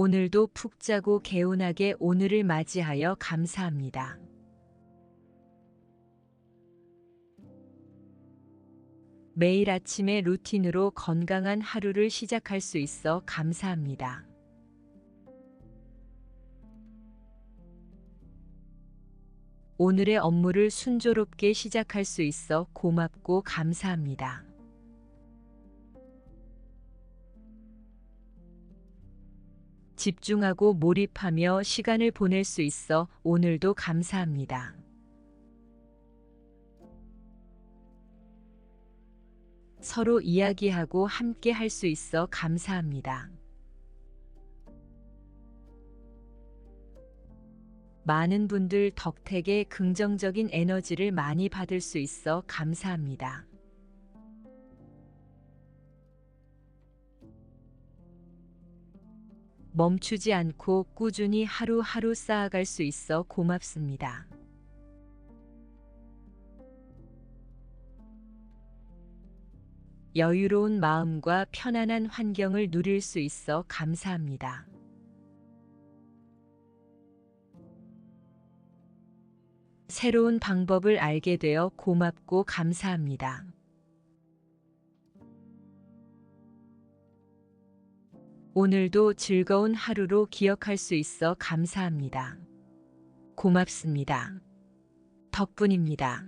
오늘도 푹 자고 개운하게 오늘을 맞이하여 감사합니다. 매일 아침에 루틴으로 건강한 하루를 시작할 수 있어 감사합니다. 오늘의 업무를 순조롭게 시작할 수 있어 고맙고 감사합니다. 집중하고 몰입하며 시간을 보낼 수 있어 오늘도 감사합니다. 서로 이야기하고 함께 할 수 있어 감사합니다. 많은 분들 덕택에 긍정적인 에너지를 많이 받을 수 있어 감사합니다. 멈추지 않고 꾸준히 하루하루 쌓아갈 수 있어 고맙습니다. 여유로운 마음과 편안한 환경을 누릴 수 있어 감사합니다. 새로운 방법을 알게 되어 고맙고 감사합니다. 오늘도 즐거운 하루로 기억할 수 있어 감사합니다. 고맙습니다. 덕분입니다.